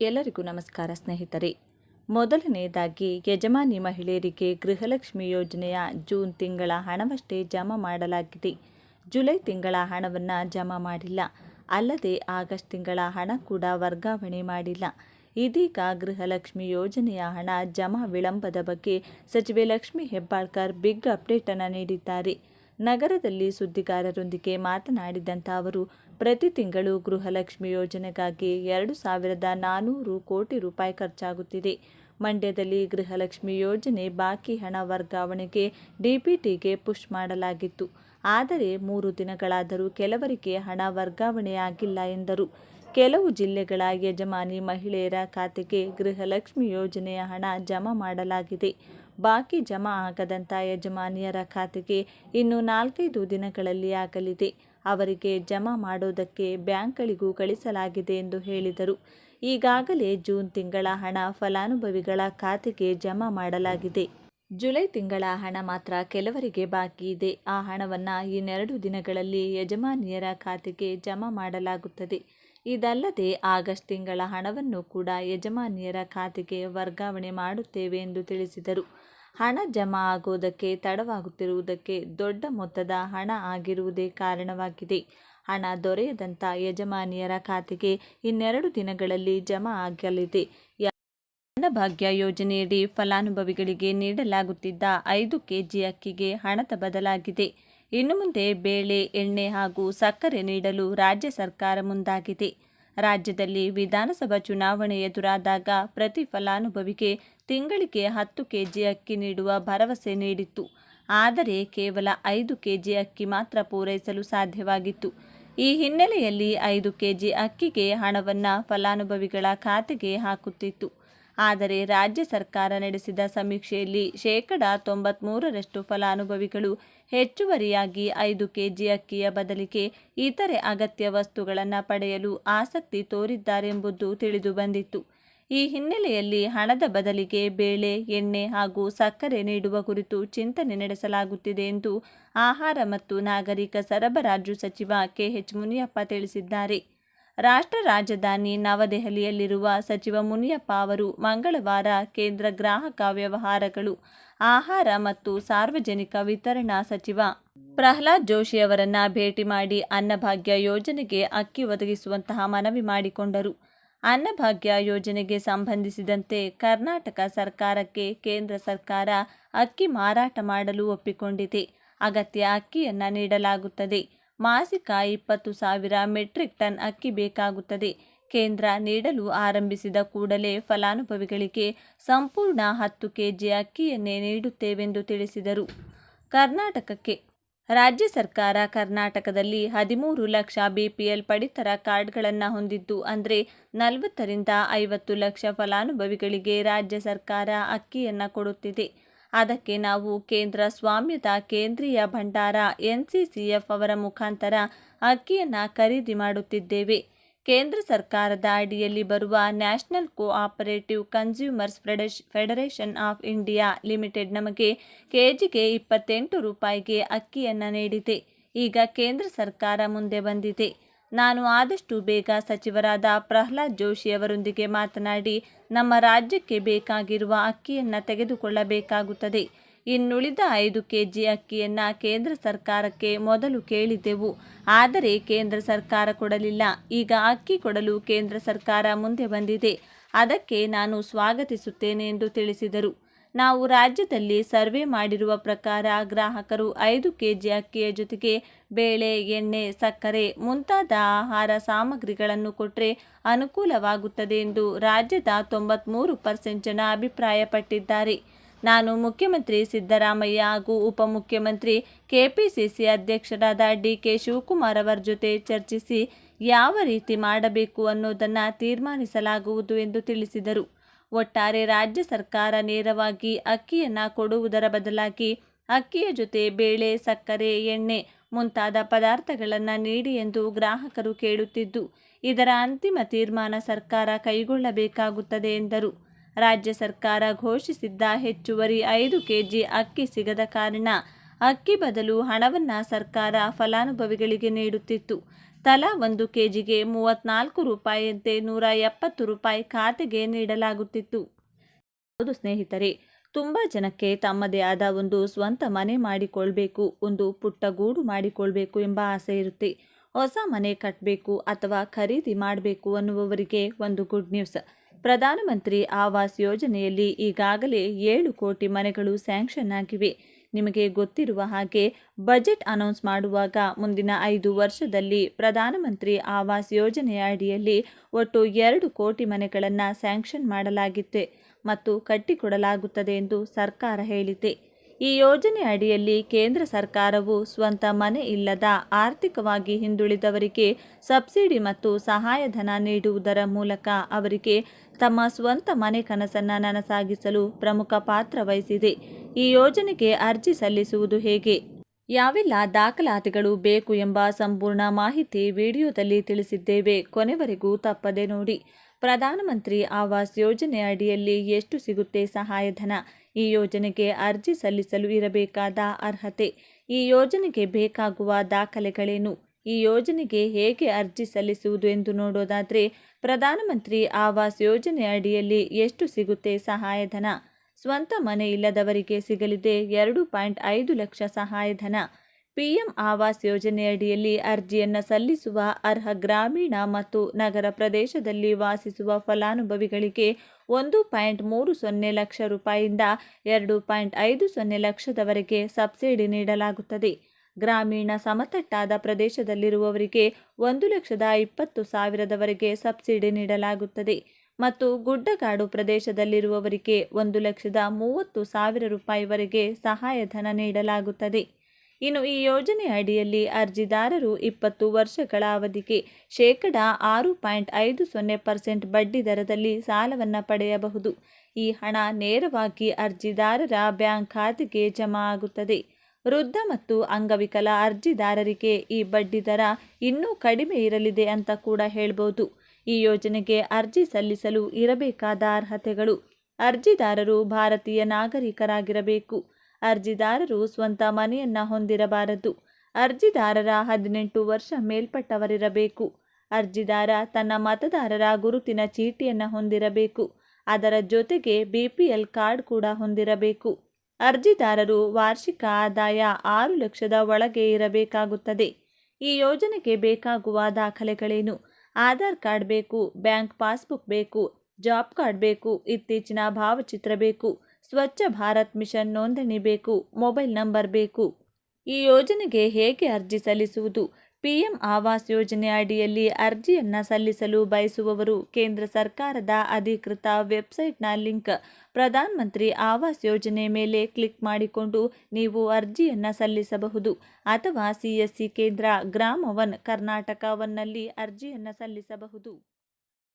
ಎಲ್ಲರಿಗೂ ನಮಸ್ಕಾರ ಸ್ನೇಹಿತರೆ. ಮೊದಲನೆಯದಾಗಿ ಯಜಮಾನಿ ಮಹಿಳೆಯರಿಗೆ ಗೃಹಲಕ್ಷ್ಮಿ ಯೋಜನೆಯ ಜೂನ್ ತಿಂಗಳ ಹಣವಷ್ಟೇ ಜಮಾ ಮಾಡಲಾಗಿದೆ. ಜುಲೈ ತಿಂಗಳ ಹಣವನ್ನು ಜಮಾ ಮಾಡಿಲ್ಲ. ಅಲ್ಲದೆ ಆಗಸ್ಟ್ ತಿಂಗಳ ಹಣ ಕೂಡ ವರ್ಗಾವಣೆ ಮಾಡಿಲ್ಲ. ಇದೀಗ ಗೃಹಲಕ್ಷ್ಮಿ ಯೋಜನೆಯ ಹಣ ಜಮಾ ವಿಳಂಬದ ಬಗ್ಗೆ ಸಚಿವೆ ಲಕ್ಷ್ಮಿ ಹೆಬ್ಬಾಳ್ಕರ್ ಬಿಗ್ ಅಪ್ಡೇಟನ್ನು ನೀಡಿದ್ದಾರೆ. ನಗರದಲ್ಲಿ ಸುದ್ದಿಗಾರರೊಂದಿಗೆ ಮಾತನಾಡಿದಂಥ ಅವರು ಪ್ರತಿ ತಿಂಗಳು ಗೃಹಲಕ್ಷ್ಮಿ ಯೋಜನೆಗಾಗಿ ಎರಡು ಸಾವಿರದ ನಾನ್ನೂರು ಕೋಟಿ ರೂಪಾಯಿ ಖರ್ಚಾಗುತ್ತಿದೆ. ಮಂಡ್ಯದಲ್ಲಿ ಗೃಹಲಕ್ಷ್ಮಿ ಯೋಜನೆ ಬಾಕಿ ಹಣ ವರ್ಗಾವಣೆಗೆ ಡಿಪಿಟಿಗೆ ಪುಷ್ ಮಾಡಲಾಗಿತ್ತು. ಆದರೆ ಮೂರು ದಿನಗಳಾದರೂ ಕೆಲವರಿಗೆ ಹಣ ವರ್ಗಾವಣೆಯಾಗಿಲ್ಲ ಎಂದರು. ಕೆಲವು ಜಿಲ್ಲೆಗಳ ಯಜಮಾನಿ ಮಹಿಳೆಯರ ಖಾತೆಗೆ ಗೃಹಲಕ್ಷ್ಮಿ ಯೋಜನೆಯ ಹಣ ಜಮಾ ಮಾಡಲಾಗಿದೆ. ಬಾಕಿ ಜಮಾ ಆಗದಂಥ ಯಜಮಾನಿಯರ ಖಾತೆಗೆ ಇನ್ನು ನಾಲ್ಕೈದು ದಿನಗಳಲ್ಲಿ ಆಗಲಿದೆ. ಅವರಿಗೆ ಜಮಾ ಮಾಡುವುದಕ್ಕೆ ಬ್ಯಾಂಕ್ಗಳಿಗೂ ಕಳಿಸಲಾಗಿದೆ ಎಂದು ಹೇಳಿದರು. ಈಗಾಗಲೇ ಜೂನ್ ತಿಂಗಳ ಹಣ ಫಲಾನುಭವಿಗಳ ಖಾತೆಗೆ ಜಮಾ ಮಾಡಲಾಗಿದೆ. ಜುಲೈ ತಿಂಗಳ ಹಣ ಮಾತ್ರ ಕೆಲವರಿಗೆ ಬಾಕಿ ಇದೆ. ಆ ಹಣವನ್ನು ಇನ್ನೆರಡು ದಿನಗಳಲ್ಲಿ ಯಜಮಾನಿಯರ ಖಾತೆಗೆ ಜಮಾ ಮಾಡಲಾಗುತ್ತದೆ. ಇದಲ್ಲದೆ ಆಗಸ್ಟ್ ತಿಂಗಳ ಹಣವನ್ನು ಕೂಡ ಯಜಮಾನಿಯರ ಖಾತೆಗೆ ವರ್ಗಾವಣೆ ಮಾಡುತ್ತೇವೆ ಎಂದು ತಿಳಿಸಿದರು. ಹಣ ಜಮಾ ಆಗುವುದಕ್ಕೆ ತಡವಾಗುತ್ತಿರುವುದಕ್ಕೆ ದೊಡ್ಡ ಮೊತ್ತದ ಹಣ ಆಗಿರುವುದೇ ಕಾರಣವಾಗಿದೆ. ಹಣ ದೊರೆಯದಂಥ ಯಜಮಾನಿಯರ ಖಾತೆಗೆ ಇನ್ನೆರಡು ದಿನಗಳಲ್ಲಿ ಜಮಾ ಆಗಲಿದೆ. ಅನ್ನಭಾಗ್ಯ ಯೋಜನೆಯಡಿ ಫಲಾನುಭವಿಗಳಿಗೆ ನೀಡಲಾಗುತ್ತಿದ್ದ ಐದು ಕೆಜಿ ಅಕ್ಕಿಗೆ ಹಣದ ಬದಲಾಗಿದೆ. ಇನ್ನು ಮುಂದೆ ಬೇಳೆ, ಎಣ್ಣೆ ಹಾಗೂ ಸಕ್ಕರೆ ನೀಡಲು ರಾಜ್ಯ ಸರ್ಕಾರ ಮುಂದಾಗಿದೆ. ರಾಜ್ಯದಲ್ಲಿ ವಿಧಾನಸಭಾ ಚುನಾವಣೆ ಎದುರಾದಾಗ ಪ್ರತಿ ಫಲಾನುಭವಿಗೆ ತಿಂಗಳಿಗೆ ಹತ್ತು ಕೆಜಿ ಅಕ್ಕಿ ನೀಡುವ ಭರವಸೆ ನೀಡಿತ್ತು. ಆದರೆ ಕೇವಲ ಐದು ಕೆಜಿ ಅಕ್ಕಿ ಮಾತ್ರ ಪೂರೈಸಲು ಸಾಧ್ಯವಾಗಿತ್ತು. ಈ ಹಿನ್ನೆಲೆಯಲ್ಲಿ ಐದು ಕೆಜಿ ಅಕ್ಕಿಗೆ ಹಣವನ್ನು ಫಲಾನುಭವಿಗಳ ಖಾತೆಗೆ ಹಾಕುತ್ತಿತ್ತು. ಆದರೆ ರಾಜ್ಯ ಸರ್ಕಾರ ನಡೆಸಿದ ಸಮೀಕ್ಷೆಯಲ್ಲಿ ಶೇಕಡ ತೊಂಬತ್ಮೂರರಷ್ಟು ಫಲಾನುಭವಿಗಳು ಹೆಚ್ಚುವರಿಯಾಗಿ ಐದು ಕೆಜಿ ಅಕ್ಕಿಯ ಬದಲಿಗೆ ಇತರೆ ಅಗತ್ಯ ವಸ್ತುಗಳನ್ನು ಪಡೆಯಲು ಆಸಕ್ತಿ ತೋರಿದ್ದಾರೆಂಬುದು ತಿಳಿದು ಬಂದಿತ್ತು. ಈ ಹಿನ್ನೆಲೆಯಲ್ಲಿ ಹಣದ ಬದಲಿಗೆ ಬೇಳೆ, ಎಣ್ಣೆ ಹಾಗೂ ಸಕ್ಕರೆ ನೀಡುವ ಕುರಿತು ಚಿಂತನೆ ನಡೆಸಲಾಗುತ್ತಿದೆ ಎಂದು ಆಹಾರ ಮತ್ತು ನಾಗರಿಕ ಸರಬರಾಜು ಸಚಿವ ಕೆಎಚ್ ಮುನಿಯಪ್ಪ ತಿಳಿಸಿದ್ದಾರೆ. ರಾಷ್ಟ್ರ ರಾಜಧಾನಿ ನವದೆಹಲಿಯಲ್ಲಿರುವ ಸಚಿವ ಮುನಿಯಪ್ಪ ಅವರು ಮಂಗಳವಾರ ಕೇಂದ್ರ ಗ್ರಾಹಕ ವ್ಯವಹಾರಗಳು, ಆಹಾರ ಮತ್ತು ಸಾರ್ವಜನಿಕ ವಿತರಣಾ ಸಚಿವ ಪ್ರಹ್ಲಾದ್ ಜೋಶಿ ಅವರನ್ನು ಭೇಟಿ ಮಾಡಿ ಅನ್ನಭಾಗ್ಯ ಯೋಜನೆಗೆ ಅಕ್ಕಿ ಒದಗಿಸುವಂತಹ ಮನವಿ ಮಾಡಿಕೊಂಡರು. ಅನ್ನಭಾಗ್ಯ ಯೋಜನೆಗೆ ಸಂಬಂಧಿಸಿದಂತೆ ಕರ್ನಾಟಕ ಸರ್ಕಾರಕ್ಕೆ ಕೇಂದ್ರ ಸರ್ಕಾರ ಅಕ್ಕಿ ಮಾರಾಟ ಮಾಡಲು ಒಪ್ಪಿಕೊಂಡಿದೆ. ಅಗತ್ಯ ಅಕ್ಕಿಯನ್ನು ನೀಡಲಾಗುತ್ತದೆ. ಮಾಸಿಕ ಇಪ್ಪತ್ತು ಸಾವಿರ ಮೆಟ್ರಿಕ್ ಟನ್ ಅಕ್ಕಿ ಬೇಕಾಗುತ್ತದೆ. ಕೇಂದ್ರ ನೀಡಲು ಆರಂಭಿಸಿದ ಕೂಡಲೇ ಫಲಾನುಭವಿಗಳಿಗೆ ಸಂಪೂರ್ಣ ಹತ್ತು ಕೆಜಿ ಅಕ್ಕಿಯನ್ನೇ ನೀಡುತ್ತೇವೆಂದು ತಿಳಿಸಿದರು. ಕರ್ನಾಟಕಕ್ಕೆ ರಾಜ್ಯ ಸರ್ಕಾರ ಕರ್ನಾಟಕದಲ್ಲಿ ಹದಿಮೂರು ಲಕ್ಷ ಬಿಪಿಎಲ್ ಪಡಿತರ ಕಾರ್ಡ್ಗಳನ್ನು ಹೊಂದಿದ್ದು, ಅಂದರೆ ನಲವತ್ತರಿಂದ ಐವತ್ತು ಲಕ್ಷ ಫಲಾನುಭವಿಗಳಿಗೆ ರಾಜ್ಯ ಸರ್ಕಾರ ಅಕ್ಕಿಯನ್ನು ಕೊಡುತ್ತಿದೆ. ಅದಕ್ಕೆ ನಾವು ಕೇಂದ್ರ ಸ್ವಾಮ್ಯದ ಕೇಂದ್ರೀಯ ಭಂಡಾರ ಎನ್ಸಿಸಿಎಫ್ ಅವರ ಮುಖಾಂತರ ಅಕ್ಕಿಯನ್ನು ಖರೀದಿ ಮಾಡುತ್ತಿದ್ದೇವೆ. ಕೇಂದ್ರ ಸರ್ಕಾರದ ಅಡಿಯಲ್ಲಿ ಬರುವ national cooperative consumers federation federation of India limited ನಮಗೆ ಕೆಜಿಗೆ ಇಪ್ಪತ್ತೆಂಟು ರೂಪಾಯಿಗೆ ಅಕ್ಕಿಯನ್ನು ನೀಡಿದೆ. ಈಗ ಕೇಂದ್ರ ಸರ್ಕಾರ ಮುಂದೆ ಬಂದಿದೆ. ನಾನು ಆದಷ್ಟು ಬೇಗ ಸಚಿವರಾದ ಪ್ರಹ್ಲಾದ್ ಜೋಶಿ ಅವರೊಂದಿಗೆ ಮಾತನಾಡಿ, ನಮ್ಮ ರಾಜ್ಯಕ್ಕೆ ಬೇಕಾಗಿರುವ ಅಕ್ಕಿಯನ್ನು ತೆಗೆದುಕೊಳ್ಳಬೇಕಾಗುತ್ತದೆ. ಇನ್ನುಳಿದ ಐದು ಕೆಜಿ ಅಕ್ಕಿಯನ್ನು ಕೇಂದ್ರ ಸರ್ಕಾರಕ್ಕೆ ಮೊದಲು ಕೇಳಿದ್ದೆವು. ಆದರೆ ಕೇಂದ್ರ ಸರ್ಕಾರ ಕೊಡಲಿಲ್ಲ. ಈಗ ಅಕ್ಕಿ ಕೊಡಲು ಕೇಂದ್ರ ಸರ್ಕಾರ ಮುಂದೆ ಬಂದಿದೆ. ಅದಕ್ಕೆ ನಾನು ಸ್ವಾಗತಿಸುತ್ತೇನೆ ಎಂದು ತಿಳಿಸಿದರು. ನಾವು ರಾಜ್ಯದಲ್ಲಿ ಸರ್ವೆ ಮಾಡಿರುವ ಪ್ರಕಾರ ಗ್ರಾಹಕರು ಐದು ಕೆಜಿ ಅಕ್ಕಿಯ ಜೊತೆಗೆ ಬೇಳೆ, ಎಣ್ಣೆ, ಸಕ್ಕರೆ ಮುಂತಾದ ಆಹಾರ ಸಾಮಗ್ರಿಗಳನ್ನು ಕೊಟ್ಟರೆ ಅನುಕೂಲವಾಗುತ್ತದೆ ಎಂದು ರಾಜ್ಯದ ತೊಂಬತ್ಮೂರು ಪರ್ಸೆಂಟ್ ಜನ ಅಭಿಪ್ರಾಯಪಟ್ಟಿದ್ದಾರೆ. ನಾನು ಮುಖ್ಯಮಂತ್ರಿ ಸಿದ್ದರಾಮಯ್ಯ ಹಾಗೂ ಉಪಮುಖ್ಯಮಂತ್ರಿ ಕೆಪಿಸಿಸಿ ಅಧ್ಯಕ್ಷರಾದ ಡಿ ಕೆ ಶಿವಕುಮಾರ್ ಅವರ ಜೊತೆ ಚರ್ಚಿಸಿ ಯಾವ ರೀತಿ ಮಾಡಬೇಕು ಅನ್ನೋದನ್ನು ತೀರ್ಮಾನಿಸಲಾಗುವುದು ಎಂದು ತಿಳಿಸಿದರು. ಒಟ್ಟಾರೆ ರಾಜ್ಯ ಸರ್ಕಾರ ನೇರವಾಗಿ ಅಕ್ಕಿಯನ್ನು ಕೊಡುವುದರ ಬದಲಾಗಿ ಅಕ್ಕಿಯ ಜೊತೆ ಬೇಳೆ, ಸಕ್ಕರೆ, ಎಣ್ಣೆ ಮುಂತಾದ ಪದಾರ್ಥಗಳನ್ನು ನೀಡಿ ಎಂದು ಗ್ರಾಹಕರು ಕೇಳುತ್ತಿದ್ದು, ಇದರ ಅಂತಿಮ ತೀರ್ಮಾನ ಸರ್ಕಾರ ಕೈಗೊಳ್ಳಬೇಕಾಗುತ್ತದೆ ಎಂದರು. ರಾಜ್ಯ ಸರ್ಕಾರ ಘೋಷಿಸಿದ್ದ ಹೆಚ್ಚುವರಿ ಐದು ಕೆಜಿ ಅಕ್ಕಿ ಸಿಗದ ಕಾರಣ, ಅಕ್ಕಿ ಬದಲು ಹಣವನ್ನು ಸರ್ಕಾರ ಫಲಾನುಭವಿಗಳಿಗೆ ನೀಡುತ್ತಿತ್ತು. ತಲಾ ಒಂದು ಕೆಜಿಗೆ ಮೂವತ್ನಾಲ್ಕು ರೂಪಾಯಿಯಂತೆ ನೂರ ಎಪ್ಪತ್ತು ರೂಪಾಯಿ ಖಾತೆಗೆ ನೀಡಲಾಗುತ್ತಿತ್ತು. ಹೌದು ಸ್ನೇಹಿತರೆ, ತುಂಬ ಜನಕ್ಕೆ ತಮ್ಮದೇ ಆದ ಒಂದು ಸ್ವಂತ ಮನೆ ಮಾಡಿಕೊಳ್ಬೇಕು, ಒಂದು ಪುಟ್ಟ ಗೂಡು ಮಾಡಿಕೊಳ್ಬೇಕು ಎಂಬ ಆಸೆ ಇರುತ್ತೆ. ಹೊಸ ಮನೆ ಕಟ್ಟಬೇಕು ಅಥವಾ ಖರೀದಿ ಮಾಡಬೇಕು ಅನ್ನುವವರಿಗೆ ಒಂದು ಗುಡ್ ನ್ಯೂಸ್ ಪ್ರಧಾನಮಂತ್ರಿ ಆವಾಸ್ ಯೋಜನೆಯಲ್ಲಿ ಈಗಾಗಲೇ ಏಳು ಕೋಟಿ ಮನೆಗಳು ಸ್ಯಾಂಕ್ಷನ್ ಆಗಿವೆ. ನಿಮಗೆ ಗೊತ್ತಿರುವ ಹಾಗೆ ಬಜೆಟ್ ಅನೌನ್ಸ್ ಮಾಡುವಾಗ ಮುಂದಿನ ಐದು ವರ್ಷದಲ್ಲಿ ಪ್ರಧಾನಮಂತ್ರಿ ಆವಾಸ್ ಯೋಜನೆಯ ಅಡಿಯಲ್ಲಿ ಒಟ್ಟು ಎರಡು ಕೋಟಿ ಮನೆಗಳನ್ನು ಸ್ಯಾಂಕ್ಷನ್ ಮಾಡಲಾಗಿತ್ತೆ ಮತ್ತು ಕಟ್ಟಿಕೊಡಲಾಗುತ್ತದೆ ಎಂದು ಸರ್ಕಾರ ಹೇಳಿದೆ. ಈ ಯೋಜನೆ ಅಡಿಯಲ್ಲಿ ಕೇಂದ್ರ ಸರ್ಕಾರವು ಸ್ವಂತ ಮನೆ ಇಲ್ಲದ ಆರ್ಥಿಕವಾಗಿ ಹಿಂದುಳಿದವರಿಗೆ ಸಬ್ಸಿಡಿ ಮತ್ತು ಸಹಾಯಧನ ನೀಡುವುದರ ಮೂಲಕ ಅವರಿಗೆ ತಮ್ಮ ಸ್ವಂತ ಮನೆ ಕನಸನ್ನು ನನಸಾಗಿಸಲು ಪ್ರಮುಖ ಪಾತ್ರ ವಹಿಸಿದೆ. ಈ ಯೋಜನೆಗೆ ಅರ್ಜಿ ಸಲ್ಲಿಸುವುದು ಹೇಗೆ? ಯಾವೆಲ್ಲ ದಾಖಲಾತಿಗಳು ಬೇಕು ಎಂಬ ಸಂಪೂರ್ಣ ಮಾಹಿತಿ ವಿಡಿಯೋದಲ್ಲಿ ತಿಳಿಸಿದ್ದೇವೆ. ಕೊನೆವರೆಗೂ ತಪ್ಪದೆ ನೋಡಿ. ಪ್ರಧಾನಮಂತ್ರಿ ಆವಾಸ್ ಯೋಜನೆ ಅಡಿಯಲ್ಲಿ ಎಷ್ಟು ಸಿಗುತ್ತೆ ಸಹಾಯಧನ? ಈ ಯೋಜನೆಗೆ ಅರ್ಜಿ ಸಲ್ಲಿಸಲು ಇರಬೇಕಾದ ಅರ್ಹತೆ? ಈ ಯೋಜನೆಗೆ ಬೇಕಾಗುವ ದಾಖಲೆಗಳೇನು? ಈ ಯೋಜನೆಗೆ ಹೇಗೆ ಅರ್ಜಿ ಸಲ್ಲಿಸುವುದು ಎಂದು ನೋಡೋದಾದರೆ, ಪ್ರಧಾನಮಂತ್ರಿ ಆವಾಸ್ ಯೋಜನೆ ಅಡಿಯಲ್ಲಿ ಎಷ್ಟು ಸಿಗುತ್ತೆ ಸಹಾಯಧನ? ಸ್ವಂತ ಮನೆ ಇಲ್ಲದವರಿಗೆ ಸಿಗಲಿದೆ ಎರಡು ಪಾಯಿಂಟ್ ಐದು ಲಕ್ಷ ಸಹಾಯಧನ. ಪಿಎಂ ಆವಾಸ್ ಯೋಜನೆಯಡಿಯಲ್ಲಿ ಅರ್ಜಿಯನ್ನು ಸಲ್ಲಿಸುವ ಅರ್ಹ ಗ್ರಾಮೀಣ ಮತ್ತು ನಗರ ಪ್ರದೇಶದಲ್ಲಿ ವಾಸಿಸುವ ಫಲಾನುಭವಿಗಳಿಗೆ ಒಂದು ಪಾಯಿಂಟ್ ಮೂರು ಸೊನ್ನೆ ಲಕ್ಷ ರೂಪಾಯಿಯಿಂದ ಎರಡು ಪಾಯಿಂಟ್ ಐದು ಸೊನ್ನೆ ಲಕ್ಷದವರೆಗೆ ಸಬ್ಸಿಡಿ ನೀಡಲಾಗುತ್ತದೆ. ಗ್ರಾಮೀಣ ಸಮತಟ್ಟಾದ ಪ್ರದೇಶದಲ್ಲಿರುವವರಿಗೆ ಒಂದು ಲಕ್ಷದ ಇಪ್ಪತ್ತು ಸಾವಿರದವರೆಗೆ ಸಬ್ಸಿಡಿ ನೀಡಲಾಗುತ್ತದೆ. ಮತ್ತು ಗುಡ್ಡಗಾಡು ಪ್ರದೇಶದಲ್ಲಿರುವವರಿಗೆ ಒಂದು ಲಕ್ಷದ ಮೂವತ್ತು ಸಾವಿರ ರೂಪಾಯಿವರೆಗೆ ಸಹಾಯಧನ ನೀಡಲಾಗುತ್ತದೆ. ಇನ್ನು ಈ ಯೋಜನೆ ಅಡಿಯಲ್ಲಿ ಅರ್ಜಿದಾರರು ಇಪ್ಪತ್ತು ವರ್ಷಗಳ ಅವಧಿಗೆ ಶೇಕಡ ಆರು ಪಾಯಿಂಟ್ ಐದು ಸೊನ್ನೆ ಪರ್ಸೆಂಟ್ ಬಡ್ಡಿ ದರದಲ್ಲಿ ಸಾಲವನ್ನು ಪಡೆಯಬಹುದು. ಈ ಹಣ ನೇರವಾಗಿ ಅರ್ಜಿದಾರರ ಬ್ಯಾಂಕ್ ಖಾತೆಗೆ ಜಮಾ ಆಗುತ್ತದೆ. ವೃದ್ಧ ಮತ್ತು ಅಂಗವಿಕಲ ಅರ್ಜಿದಾರರಿಗೆ ಈ ಬಡ್ಡಿ ದರ ಇನ್ನೂ ಕಡಿಮೆ ಇರಲಿದೆ ಅಂತ ಕೂಡ ಹೇಳ್ಬೋದು. ಈ ಯೋಜನೆಗೆ ಅರ್ಜಿ ಸಲ್ಲಿಸಲು ಇರಬೇಕಾದ ಅರ್ಹತೆಗಳು? ಅರ್ಜಿದಾರರು ಭಾರತೀಯ ನಾಗರಿಕರಾಗಿರಬೇಕು. ಅರ್ಜಿದಾರರು ಸ್ವಂತ ಮನೆಯನ್ನು ಹೊಂದಿರಬಾರದು. ಅರ್ಜಿದಾರರ ಹದಿನೆಂಟು ವರ್ಷ ಮೇಲ್ಪಟ್ಟವರಿರಬೇಕು. ಅರ್ಜಿದಾರ ತನ್ನ ಮತದಾರರ ಗುರುತಿನ ಚೀಟಿಯನ್ನು ಹೊಂದಿರಬೇಕು. ಅದರ ಜೊತೆಗೆ ಬಿ ಪಿ ಎಲ್ ಕಾರ್ಡ್ ಕೂಡ ಹೊಂದಿರಬೇಕು. ಅರ್ಜಿದಾರರು ವಾರ್ಷಿಕ ಆದಾಯ ಆರು ಲಕ್ಷದ ಒಳಗೆ ಇರಬೇಕಾಗುತ್ತದೆ. ಈ ಯೋಜನೆಗೆ ಬೇಕಾಗುವ ದಾಖಲೆಗಳೇನು? ಆಧಾರ್ ಕಾರ್ಡ್ ಬೇಕು, ಬ್ಯಾಂಕ್ ಪಾಸ್ಬುಕ್ ಬೇಕು, ಜಾಬ್ ಕಾರ್ಡ್ ಬೇಕು, ಇತ್ತೀಚಿನ ಭಾವಚಿತ್ರ ಬೇಕು, ಸ್ವಚ್ಛ ಭಾರತ್ ಮಿಷನ್ ನೋಂದಣಿ ಬೇಕು, ಮೊಬೈಲ್ ನಂಬರ್ ಬೇಕು. ಈ ಯೋಜನೆಗೆ ಹೇಗೆ ಅರ್ಜಿ ಸಲ್ಲಿಸುವುದು? ಪಿಎಂ ಆವಾಸ್ ಯೋಜನೆ ಅಡಿಯಲ್ಲಿ ಅರ್ಜಿಯನ್ನು ಸಲ್ಲಿಸಲು ಬಯಸುವವರು ಕೇಂದ್ರ ಸರ್ಕಾರದ ಅಧಿಕೃತ ವೆಬ್ಸೈಟ್ನ ಲಿಂಕ್ ಪ್ರಧಾನ ಮಂತ್ರಿ ಆವಾಸ್ ಯೋಜನೆ ಮೇಲೆ ಕ್ಲಿಕ್ ಮಾಡಿಕೊಂಡು ನೀವು ಅರ್ಜಿಯನ್ನು ಸಲ್ಲಿಸಬಹುದು. ಅಥವಾ ಸಿಎಸ್ಸಿ ಕೇಂದ್ರ ಗ್ರಾಮ ಒನ್ ಕರ್ನಾಟಕ ಒನ್ನಲ್ಲಿ ಅರ್ಜಿಯನ್ನು ಸಲ್ಲಿಸಬಹುದು.